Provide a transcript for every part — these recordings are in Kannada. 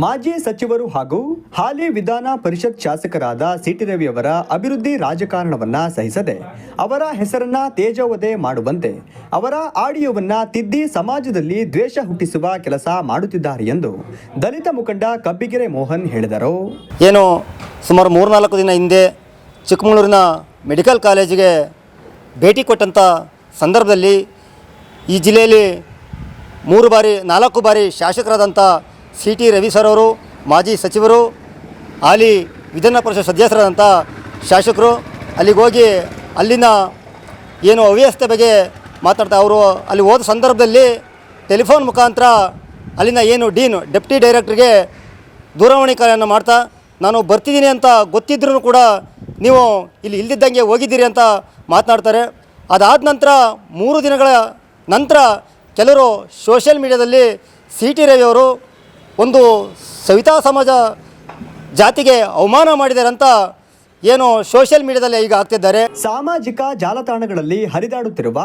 ಮಾಜಿ ಸಚಿವರು ಹಾಗೂ ಹಾಲಿ ವಿಧಾನ ಪರಿಷತ್ ಶಾಸಕರಾದ ಸಿಟಿ ರವಿ ಅವರ ಅಭಿವೃದ್ಧಿ ರಾಜಕಾರಣವನ್ನ ಸಹಿಸದೆ ಅವರ ಹೆಸರನ್ನ ತೇಜೋವಧೆ ಮಾಡುವಂತೆ ಅವರ ಆಡಿಯೋವನ್ನ ತಿದ್ದಿ ಸಮಾಜದಲ್ಲಿ ದ್ವೇಷ ಹುಟ್ಟಿಸುವ ಕೆಲಸ ಮಾಡುತ್ತಿದ್ದಾರೆ ಎಂದು ದಲಿತ ಮುಖಂಡ ಕಬ್ಬಿಗೆರೆ ಮೋಹನ್ ಹೇಳಿದರು. ಏನು ಸುಮಾರು ಮೂರ್ನಾಲ್ಕು ದಿನ ಹಿಂದೆ ಚಿಕ್ಕಮಗಳೂರಿನ ಮೆಡಿಕಲ್ ಕಾಲೇಜಿಗೆ ಭೇಟಿ ಕೊಟ್ಟಂಥ ಸಂದರ್ಭದಲ್ಲಿ ಈ ಜಿಲ್ಲೆಯಲ್ಲಿ ಮೂರು ಬಾರಿ ನಾಲ್ಕು ಬಾರಿ ಶಾಸಕರಾದಂಥ ಸಿ ಟಿ ರವಿ ಸರ್ ಅವರು, ಮಾಜಿ ಸಚಿವರು, ಹಾಲಿ ವಿಧಾನ ಪರಿಷತ್ ಸದಸ್ಯರಾದಂಥ ಶಾಸಕರು, ಅಲ್ಲಿಗೆ ಹೋಗಿ ಅಲ್ಲಿನ ಏನು ಅವ್ಯವಸ್ಥೆ ಬಗ್ಗೆ ಮಾತಾಡ್ತಾ ಅವರು, ಅಲ್ಲಿ ಹೋದ ಸಂದರ್ಭದಲ್ಲಿ ಟೆಲಿಫೋನ್ ಮುಖಾಂತರ ಅಲ್ಲಿನ ಏನು ಡೀನ್, ಡೆಪ್ಟಿ ಡೈರೆಕ್ಟ್ರಿಗೆ ದೂರವಾಣಿ ಕಾರ್ಯವನ್ನು ಮಾಡ್ತಾ, ನಾನು ಬರ್ತಿದ್ದೀನಿ ಅಂತ ಗೊತ್ತಿದ್ರೂ ಕೂಡ ನೀವು ಇಲ್ಲಿ ಇಲ್ದಿದ್ದಂಗೆ ಹೋಗಿದ್ದೀರಿ ಅಂತ ಮಾತನಾಡ್ತಾರೆ. ಅದಾದ ನಂತರ ಮೂರು ದಿನಗಳ ನಂತರ ಕೆಲವರು ಸೋಷಿಯಲ್ ಮೀಡಿಯಾದಲ್ಲಿ ಸಿ ಟಿ ರವಿ ಅವರು ಒಂದು ಸವಿತಾ ಸಮಾಜ ಜಾತಿಗೆ ಅವಮಾನ ಮಾಡಿದ್ದಾರೆ ಅಂತ ಏನು ಸೋಷಿಯಲ್ ಮೀಡಿಯಾದಲ್ಲಿ ಈಗ ಆಗ್ತಿದ್ದಾರೆ. ಸಾಮಾಜಿಕ ಜಾಲತಾಣಗಳಲ್ಲಿ ಹರಿದಾಡುತ್ತಿರುವ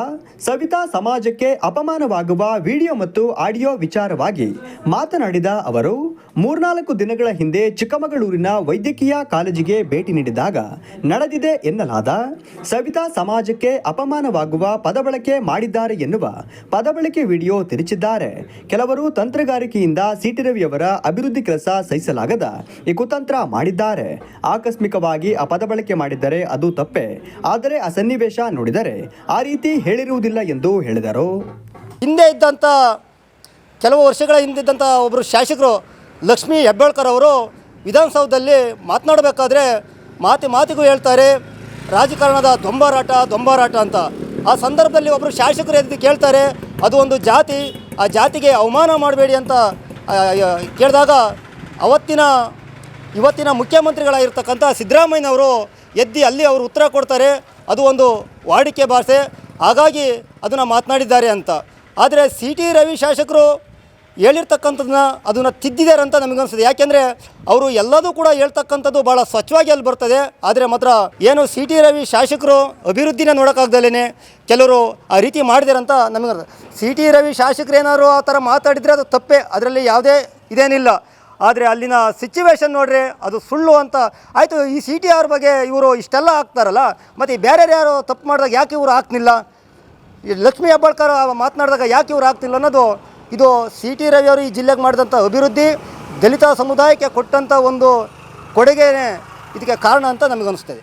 ಸವಿತಾ ಸಮಾಜಕ್ಕೆ ಅಪಮಾನವಾಗುವ ವಿಡಿಯೋ ಮತ್ತು ಆಡಿಯೋ ವಿಚಾರವಾಗಿ ಮಾತನಾಡಿದ ಅವರು ಮೂರ್ನಾಲ್ಕು ದಿನಗಳ ಹಿಂದೆ ಚಿಕ್ಕಮಗಳೂರಿನ ವೈದ್ಯಕೀಯ ಕಾಲೇಜಿಗೆ ಭೇಟಿ ನೀಡಿದಾಗ ನಡೆದಿದೆ ಎನ್ನಲಾದ ಸವಿತಾ ಸಮಾಜಕ್ಕೆ ಅಪಮಾನವಾಗುವ ಪದಬಳಕೆ ಮಾಡಿದ್ದಾರೆ ಎನ್ನುವ ಪದಬಳಕೆ ವಿಡಿಯೋ ತಿರುಚಿದ್ದಾರೆ. ಕೆಲವರು ತಂತ್ರಗಾರಿಕೆಯಿಂದ ಸಿಟಿ ರವಿಯವರ ಅಭಿವೃದ್ಧಿ ಕೆಲಸ ಸಹಿಸಲಾಗದ ಈ ಕುತಂತ್ರ ಮಾಡಿದ್ದಾರೆ. ಆಕಸ್ಮಿಕವಾಗಿ ಆ ಪದಬಳಕೆ ಮಾಡಿದ್ದರೆ ಅದು ತಪ್ಪೆ. ಆದರೆ ಆ ಸನ್ನಿವೇಶ ನೋಡಿದರೆ ಆ ರೀತಿ ಹೇಳಿರುವುದಿಲ್ಲ ಎಂದು ಹೇಳಿದರು. ಹಿಂದೆ ಇದ್ದಂಥ ಕೆಲವು ವರ್ಷಗಳ ಹಿಂದಿದ್ದಂಥ ಒಬ್ಬರು ಶಾಸಕರು ಲಕ್ಷ್ಮೀ ಹೆಬ್ಬಾಳ್ಕರ್ ಅವರು ವಿಧಾನಸೌಧದಲ್ಲಿ ಮಾತನಾಡಬೇಕಾದ್ರೆ ಮಾತಿ ಮಾತಿಗೂ ಹೇಳ್ತಾರೆ, ರಾಜಕಾರಣದ ದೊಂಬಾರಾಟ ದೊಂಬಾರಾಟ ಅಂತ. ಆ ಸಂದರ್ಭದಲ್ಲಿ ಒಬ್ಬರು ಶಾಸಕರು ಎದ್ದು ಕೇಳ್ತಾರೆ, ಅದು ಒಂದು ಜಾತಿ, ಆ ಜಾತಿಗೆ ಅವಮಾನ ಮಾಡಬೇಡಿ ಅಂತ ಕೇಳಿದಾಗ ಅವತ್ತಿನ, ಇವತ್ತಿನ ಮುಖ್ಯಮಂತ್ರಿಗಳಾಗಿರ್ತಕ್ಕಂಥ ಸಿದ್ದರಾಮಯ್ಯನವರು ಎದ್ದು ಅಲ್ಲಿ ಅವರು ಉತ್ತರ ಕೊಡ್ತಾರೆ, ಅದು ಒಂದು ವಾಡಿಕೆ ಭಾಷೆ, ಹಾಗಾಗಿ ಅದನ್ನು ಮಾತನಾಡಿದ್ದಾರೆ ಅಂತ. ಆದರೆ ಸಿ ಟಿ ರವಿ ಶಾಸಕರು ಹೇಳಿರ್ತಕ್ಕಂಥದ್ದನ್ನ ಅದನ್ನು ತಿದ್ದಿದ್ದಾರೆ ಅಂತ ನಮಗನ್ಸುತ್ತೆ. ಯಾಕೆಂದರೆ ಅವರು ಎಲ್ಲದೂ ಕೂಡ ಹೇಳ್ತಕ್ಕಂಥದ್ದು ಭಾಳ ಸ್ವಚ್ಛವಾಗಿ ಅಲ್ಲಿ ಬರ್ತದೆ. ಆದರೆ ಮಾತ್ರ ಏನು ಸಿ ಟಿ ರವಿ ಶಾಸಕರು ಅಭಿವೃದ್ಧಿನ ನೋಡೋಕ್ಕಾಗ್ದಲೇ ಕೆಲವರು ಆ ರೀತಿ ಮಾಡಿದ್ದಾರೆ ಅಂತ ನಮಗೆ ಸಿ ಟಿ ರವಿ ಶಾಸಕರು ಏನಾದ್ರು ಆ ಥರ ಮಾತಾಡಿದರೆ ಅದು ತಪ್ಪೇ. ಅದರಲ್ಲಿ ಯಾವುದೇ ಇದೇನಿಲ್ಲ. ಆದರೆ ಅಲ್ಲಿನ ಸಿಚುವೇಶನ್ ನೋಡ್ರಿ ಅದು ಸುಳ್ಳು ಅಂತ. ಆಯಿತು, ಈ ಸಿ ಟಿ ಆರ್ ಬಗ್ಗೆ ಇವರು ಇಷ್ಟೆಲ್ಲ ಹಾಕ್ತಾರಲ್ಲ, ಮತ್ತು ಬೇರೆ ಯಾರು ತಪ್ಪು ಮಾಡಿದಾಗ ಯಾಕೆ ಇವರು ಹಾಕ್ತಿಲ್ಲ? ಈ ಲಕ್ಷ್ಮೀ ಹೆಬ್ಬಾಳ್ಕರ್ ಮಾತನಾಡಿದಾಗ ಯಾಕೆ ಇವ್ರು ಆಗ್ತಿಲ್ಲ ಅನ್ನೋದು ಇದು ಸಿ ಟಿ ರವಿ ಅವರು ಈ ಜಿಲ್ಲೆಗೆ ಮಾಡಿದಂಥ ಅಭಿವೃದ್ಧಿ, ದಲಿತ ಸಮುದಾಯಕ್ಕೆ ಕೊಟ್ಟಂಥ ಒಂದು ಕೊಡುಗೆ ಇದಕ್ಕೆ ಕಾರಣ ಅಂತ ನಮಗನ್ನಿಸ್ತದೆ.